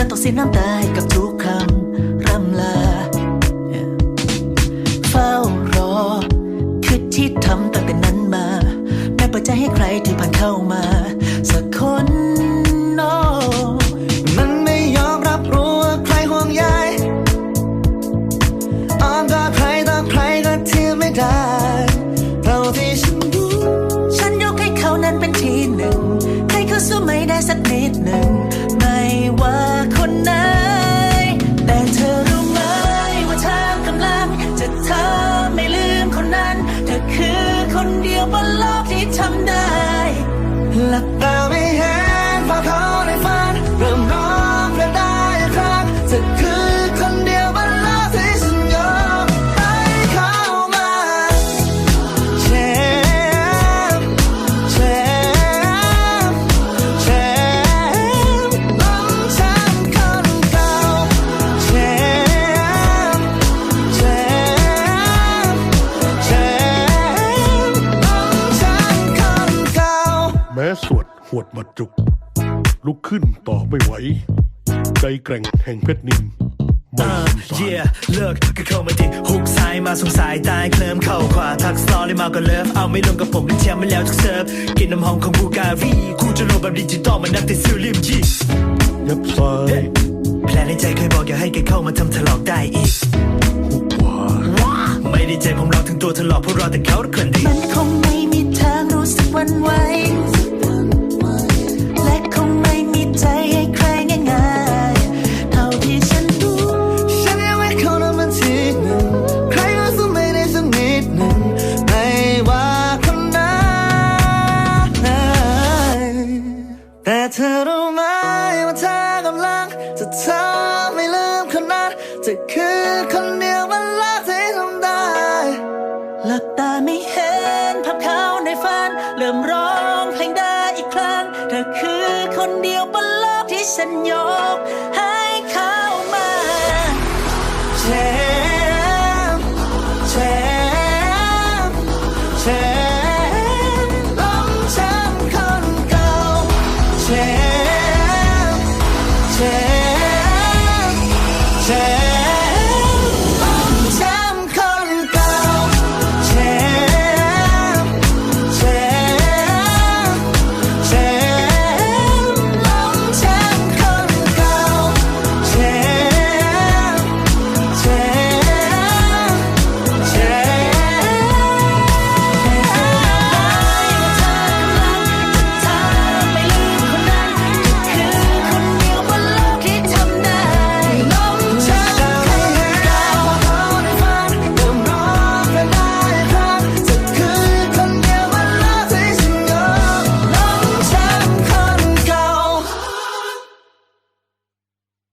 สียน้ำตากับทุกคำร่ำลา เฝ้ารอ คือที่ทำตั้งแต่นั้นมา แม่เปิดใจให้ใครที่ผ่านเข้ามา เดียวบนโลกที่ทำได้หลับ สวดหวดมาจุก ลุกขึ้นต่อไม่ไหว ใจแกร่งแห่งเพชรนินไม่สงสาร yeah เลิกก็เข้ามาดิฮุกซ้ายมาสงสายตายเคลิ้มเข้าขวาทักสตอรี่มาก็เลิฟเอาไม่ลงกับผมเป็นแชมป์ไม่แล้วทุกเซิร์ฟกินน้ำหอมของบูการีคู่จะโลแบบดิจิตอลมันนักแต่ซื้อริมจียับซ้ายแพลนในใจเคยบอกอย่าให้แกเข้ามาทำทะเลาะได้อีกหุกขวาไม่ได้ใจผมรอถึงตัวทะเลาะเพราะรอแต่เขาทุกคนดี แต่เธอรู้ไหมว่าเธอกำลัง จะทำไม่ลืมคนนั้นเธอคือคนเดียวบนโลกที่ทำได้หลับตาไม่เห็นภาพเขาในฝัน เริ่มร้องเพลงได้อีกครั้ง เธอคือคนเดียวบนโลกที่ฉันยกให้เขามาแช